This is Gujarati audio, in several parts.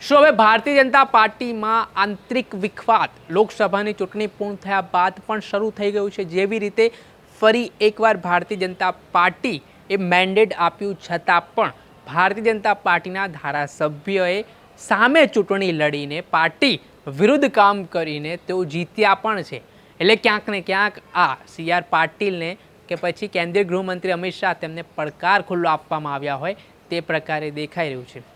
શું હવે ભારતીય જનતા પાર્ટીમાં આંતરિક વિખવાદ? લોકસભાની ચૂંટણી પૂર્ણ થયા બાદ પણ શરૂ થઈ ગયું છે. જેવી રીતે ફરી એકવાર ભારતીય જનતા પાર્ટી એ મેન્ડેટ આપ્યું છતાં પણ ભારતીય જનતા પાર્ટીના ધારાસભ્યોએ સામે ચૂંટણી લડીને પાર્ટી વિરુદ્ધ કામ કરીને તેઓ જીત્યા પણ છે. એટલે ક્યાંક ને ક્યાંક આ સી આર પાટીલને કે પછી કેન્દ્રીય ગૃહમંત્રી અમિત શાહ તેમને પડકાર ખુલ્લો આપવામાં આવ્યા હોય તે પ્રકારે દેખાઈ રહ્યું છે.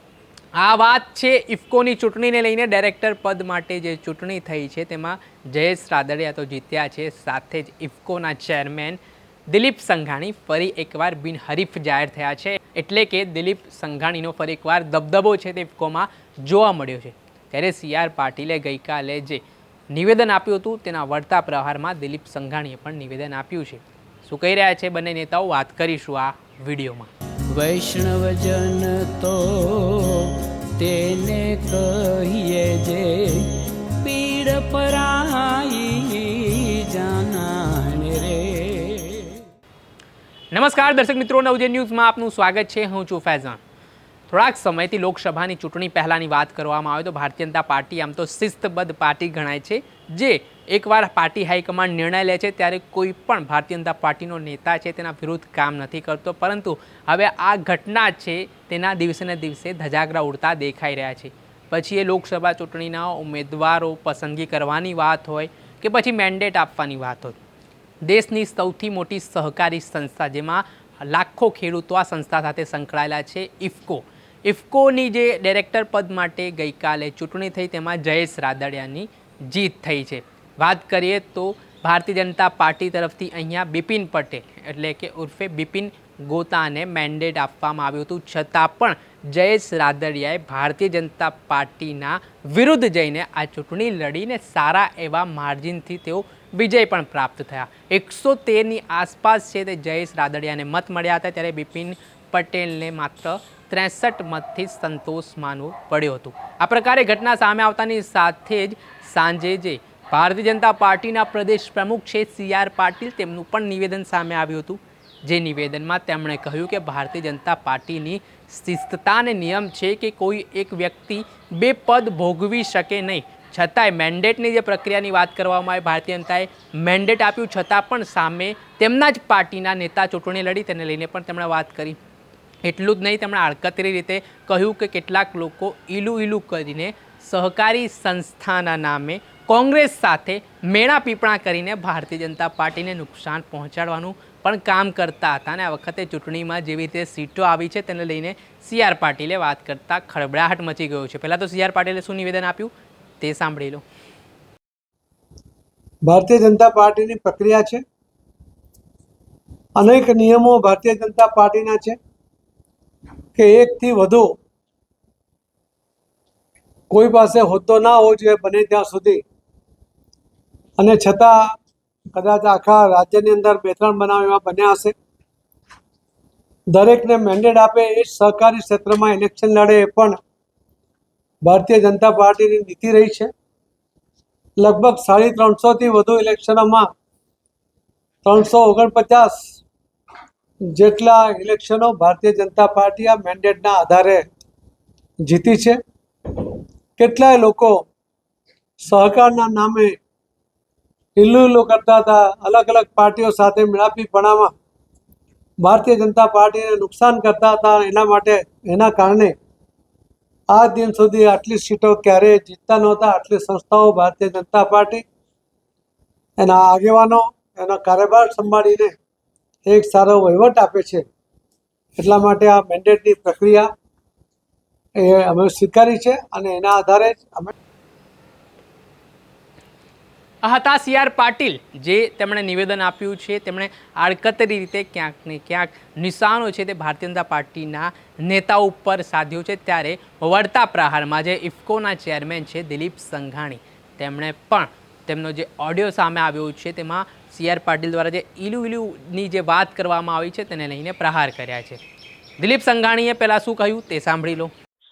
આ વાત છે ઇફકોની ચૂંટણીને લઈને ડાયરેક્ટર પદ માટે જે ચૂંટણી થઈ છે, તેમાં જયેશ રાદડિયા તો જીત્યા છે, સાથે જ ઇફકોના ચેરમેન દિલીપ સંઘાણી ફરી એકવાર બિનહરીફ જાહેર થયા છે. એટલે કે દિલીપ સંઘાણીનો ફરી એકવાર દબદબો છે તે ઇફકોમાં જોવા મળ્યો છે. ત્યારે સી આર પાટીલે ગઈકાલે જે નિવેદન આપ્યું હતું, તેના વળતા પ્રહારમાં દિલીપ સંઘાણીએ પણ નિવેદન આપ્યું છે. શું કહી રહ્યા છે બંને નેતાઓ? વાત કરીશું આ વિડીયોમાં. વૈષ્ણવજન તો તેને કહીએ જે પીડ પરાઈ જાનાને રે. નમસ્કાર, દર્શક મિત્રો, નવજે ન્યૂઝમાં આપનું સ્વાગત છે. હું છું ફૈઝાન. થોડાક સમયથી લોકસભાની ચૂંટણી પહેલાંની વાત કરવામાં આવે તો ભારતીય જનતા પાર્ટી આમ તો શિસ્તબદ્ધ પાર્ટી ગણાય છે, જે એકવાર પાર્ટી હાઈકમાન્ડ નિર્ણય લે છે, ત્યારે કોઈ પણ ભારતીય જનતા પાર્ટીનો નેતા છે તેના વિરુદ્ધ કામ નથી કરતો. પરંતુ હવે આ ઘટના છે, તેના દિવસે ને દિવસે ધજાગરા ઉડતા દેખાઈ રહ્યા છે. પછી એ લોકસભા ચૂંટણીના ઉમેદવારો પસંદગી કરવાની વાત હોય કે પછી મેન્ડેટ આપવાની વાત હોય. દેશની સૌથી મોટી સહકારી સંસ્થા જેમાં લાખો ખેડૂતો આ સંસ્થા સાથે સંકળાયેલા છે, ઇફકો. ઇફકોની જે ડાયરેક્ટર પદ માટે ગઈકાલે ચૂંટણી થઈ, તેમાં જયેશ રાદડિયાની જીત થઈ છે. વાત કરીએ તો ભારતીય જનતા પાર્ટી તરફથી અહીંયા બિપિન પટેલ, એટલે કે ઉર્ફે બિપિન ગોતાને મેન્ડેટ આપવામાં આવ્યું હતું. છતાં પણ જયેશ રાદડિયાએ ભારતીય જનતા પાર્ટીના વિરુદ્ધ જઈને આ ચૂંટણી લડીને સારા એવા માર્જિનથી તેઓ વિજય પણ પ્રાપ્ત થયા. એકસો તેરની આસપાસ છે તે જયેશ રાદડિયાને મત મળ્યા હતા, ત્યારે બિપિન પટેલને માત્ર ત્રેસઠ મતથી સંતોષ માનવો પડ્યો હતું. આ પ્રકારે ઘટના સામે આવતાની સાથે જ સાંજે જે ભારતીય જનતા પાર્ટીના પ્રદેશ પ્રમુખ છે સી આર પાટીલ. તેમનું પણ નિવેદન સામે આવ્યું હતું. જે નિવેદનમાં તેમણે કહ્યું કે ભારતીય જનતા પાર્ટીની શિસ્તતા અને નિયમ છે કે કોઈ એક વ્યક્તિ બે પદ ભોગવી શકે નહીં. છતાંય મેન્ડેટની જે પ્રક્રિયાની વાત કરવામાં આવે, ભારતીય જનતાએ મેન્ડેટ આપ્યું, છતાં પણ સામે તેમના જ પાર્ટીના નેતા ચૂંટણી લડી. તેને લઈને પણ તેમણે વાત કરી. એટલું જ નહીં, તેમણે આડકતરી રીતે કહ્યું કે કેટલાક લોકો ઈલું ઈલું કરીને સહકારી સંસ્થાના નામે કોંગ્રેસ સાથે મેળા પીપણા કરીને ભારતીય જનતા પાર્ટીને નુકસાન પહોંચાડવાનું પણ કામ કરતા હતા અને આ વખતે ચૂંટણીમાં જેવી રીતે સીટો આવી છે તેને લઈને સી આર પાટીલે વાત કરતાં ખળબડાહટ મચી ગયો છે. પહેલાં તો સી આર પાટીલે શું નિવેદન આપ્યું? તે સાંભળી લો. ભારતીય જનતા પાર્ટીની પ્રક્રિયા છે. અનેક નિયમો ભારતીય જનતા પાર્ટીના છે કે એકથી વધુ કોઈ પાસે હોદ્દો ના હોવો જોઈએ, બને ત્યાં સુધી અને છતાં કદાચ આખા રાજ્યની અંદર બે ત્રણ બનાવ એવા બન્યા હશે. દરેકને મેન્ડેટ આપે એ સહકારી ક્ષેત્રમાં ઇલેક્શન લડે એ પણ ભારતીય જનતા પાર્ટીની નીતિ રહી છે. લગભગ સાડી ત્રણસોથી વધુ ઇલેક્શનોમાં ત્રણસો ઓગણપચાસ જેટલા ઇલેક્શનો ભારતીય જનતા પાર્ટી આ મેન્ડેટના આધારે જીતી છે. કેટલાય લોકો સહકારના નામે ઇલ્લુ કરતા હતા. અલગ અલગ પાર્ટીઓ સાથે મેળાપીપણામાં ભારતીય જનતા પાર્ટીને નુકસાન કરતા હતા. એના માટે, એના કારણે આ દિન સુધી આટલી સીટો ક્યારેય જીતતા નહોતા. આટલી સંસ્થાઓ ભારતીય જનતા પાર્ટી, એના આગેવાનો, એનો કાર્યભાર સંભાળીને એક સારો વહીવટ આપે છે. એટલા માટે આ મેન્ડેટની પ્રક્રિયા એ અમે સ્વીકારી છે અને એના આધારે જ અમે હતા સી આર પાટીલ, જે તેમણે નિવેદન આપ્યું છે, તેમણે આડકતરી રીતે ક્યાંક ને ક્યાંક નિશાનો છે તે ભારતીય જનતા પાર્ટીના નેતા ઉપર સાધ્યો છે. ત્યારે વળતા પ્રહારમાં જે ઇફકોના ચેરમેન છે દિલીપ સંઘાણી, તેમણે પણ તેમનો જે ઓડિયો સામે આવ્યો છે તેમાં સી આર પાટીલ દ્વારા જે ઈલુ ઇલુની જે વાત કરવામાં આવી છે તેને લઈને પ્રહાર કર્યા છે. દિલીપ સંઘાણીએ પહેલાં શું કહ્યું તે સાંભળી લો.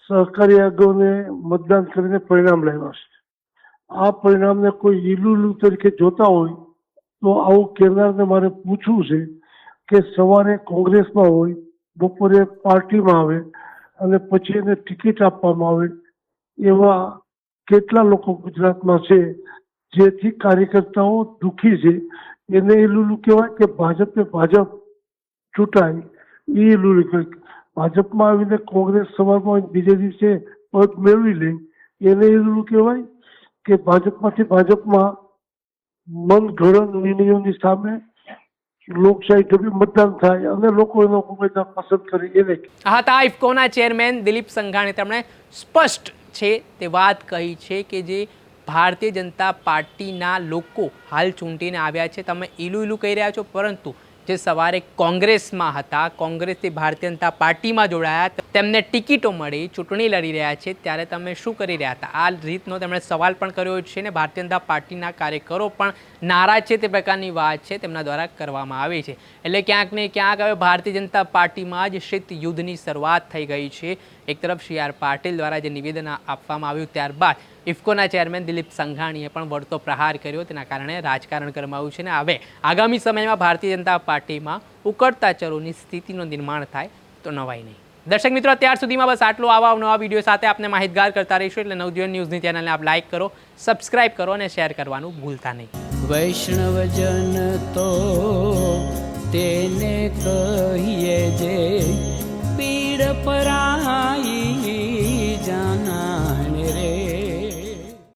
સહકારી આગોને મતદાન કરીને પરિણામ લાવ્યા છે. આ પરિણામને કોઈ ઈલુલુ તરીકે જોતા હોય, તો આવું કહેનારને મારે પૂછવું છે કે સવારે કોંગ્રેસમાં હોય, બપોરે પાર્ટીમાં આવે, અને પછી એને ટિકિટ આપવામાં આવે, એવા કેટલા લોકો ગુજરાતમાં છે, જેથી કાર્યકર્તાઓ દુઃખી છે. એને એ લુલું કહેવાય કે ભાજપે ભાજપ ચૂંટાય, એ લુલું કહેવાય. ભાજપમાં આવીને કોંગ્રેસ સવારમાં બીજે દિવસે પદ મેળવી લે, એને એ લુલું કહેવાય કે ભાજપમાંથી ભાજપમાં મન ઘડન નિર્ણયોની સામે લોકશાહી ઢબે મતદાન થાય અને લોકો એનો ઉમેદવાર પસંદ કરી એને હા, તા ઇફકોના ચેરમેન દિલીપ સંઘાણી તેમણે સ્પષ્ટ છે તે વાત કહી છે કે જે ભારતીય જનતા પાર્ટીના લોકો હાલ ચૂંટીને આવ્યા છે. તમે ઈલું ઈલું કહી રહ્યા છો, પરંતુ જે સવારે કોંગ્રેસમાં હતા, કોંગ્રેસથી ભારતીય જનતા પાર્ટીમાં જોડાયા તેમને ટિકિટો મળી, ચૂંટણી લડી રહ્યા છે, ત્યારે તમે શું કરી રહ્યા હતા? આ રીતનો તેમણે સવાલ પણ કર્યો છે ને, ભારતીય જનતા પાર્ટીના કાર્યકરો પણ નારાજ છે તે પ્રકારની વાત છે, તેમના દ્વારા કરવામાં આવી છે. એટલે ક્યાંક ને ક્યાંક હવે ભારતીય જનતા પાર્ટીમાં જ શીત યુદ્ધની શરૂઆત થઈ ગઈ છે. એક તરફ સી આર પાટીલ દ્વારા જે નિવેદન આપવામાં આવ્યું ત્યારબાદ ઇફકોના ચેરમેન દિલીપ સંઘાણીએ પણ વળતો પ્રહાર કર્યો. તેના કારણે રાજકારણ ગરમાયું છે ને હવે આગામી સમયમાં ભારતીય જનતા પાર્ટીમાં ઉકળતા ચરોની સ્થિતિનું નિર્માણ થાય તો નવાઈ નહીં. દર્શક મિત્રો, અત્યાર સુધીમાં બસ આટલો. આવા નવા વીડિયો સાથે આપને માહિતગાર કરતા રહીશું એટલે નવજીવન ન્યૂઝની ચેનલને આપ લાઇક કરો, સબસ્ક્રાઇબ કરો અને શેર કરવાનું ભૂલતા નહીં. વૈષ્ણવજન તો તેને કહીએ જે પીડ પરાય